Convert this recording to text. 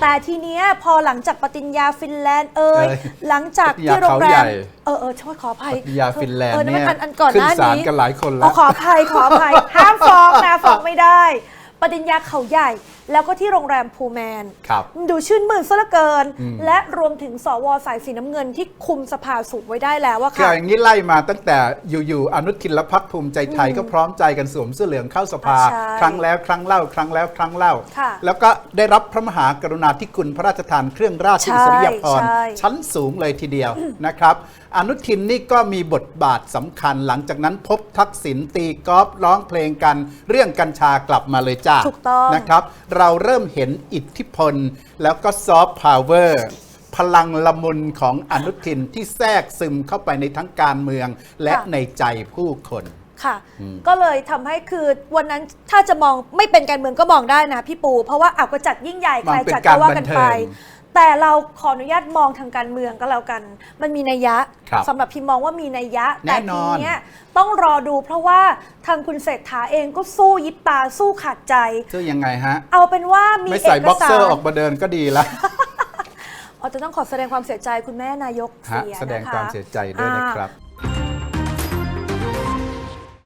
แต่ทีเนี้ยพอหลังจากปฏิญญาฟินแลนด์เอ่ยเอ้ยหลังจากปฏิญญาที่โรงแรเขาใหญ่มเออเออช่วยขออภัยปฏิญญาฟินแลนด์เออเนี่ยมัอันอันก่อนขึ้หนน้าศาลนี้ กันหลายคนอ๋แล้อวขออภัยขออภัย ห้ามฟ้องนะฟ้องไม่ได้ ปฏิญญาเขาใหญ่ แล้วก็ที่โรงแรมพูแมน ครับ ดูชื่นมื่นซะเหลือเกิน อืม และรวมถึงสวสายสีน้ำเงินที่คุมสภาสูงไว้ได้แล้วว่าคือค่ะ อย่างนี้ไล่มาตั้งแต่อยู่ๆอนุทินและพักภูมิใจไทยก็พร้อมใจกันสวมเสื้อเหลืองเข้าสภา ใช่ครั้งแล้วครั้งเล่า ครั้งแล้วครั้งเล่า ค่ะ แล้วก็ได้รับพระมหากรุณาธิคุณพระราชทานเครื่องราชใช่อิสริยาภรณ์ใช่ชั้นสูงเลยทีเดียวนะครับ อนุทินนี่ก็มีบทบาทสำคัญหลังจากนั้นพบทักษิณตีกอล์ฟร้องเพลงกัน เรื่องกัญชากลับมาเลยจ้าถูกต้อง นะครับเราเริ่มเห็นอิทธิพล แล้วก็ซอฟต์พาวเวอร์พลังละมุนของอนุทินที่แทรกซึมเข้าไปในทั้งการเมืองและค่ะ ในใจผู้คน ค่ะก็เลยทำให้คือวันนั้นถ้าจะมองไม่เป็นการเมืองก็มองได้นะพี่ปู เพราะว่าเอาก็จัดยิ่งใหญ่มองใครเป็นจัดกาก็รว่ากันบันเทิไปง แต่เราขออนุญาตมองทางการเมืองก็แล้วกัน มันมีนัยยะครับสำหรับพิมมองว่ามีนัยยะแน่แต่นทีอน เนี้ยต้องรอดูเพราะว่าทางคุณเศรษฐาเองก็สู้ยิบตาสู้ขาดใจคือยังไงฮะ เอาเป็นว่ามีไม่เอใส่กบ็อกสาเซอรร์ออกมาเดินก็ดีแล้วอ๋อจะต้องขอแสดงความเสียใจคุณแม่นายกฮะเสียนะคะ แสดงความเสียใจด้วยนะครับอ่า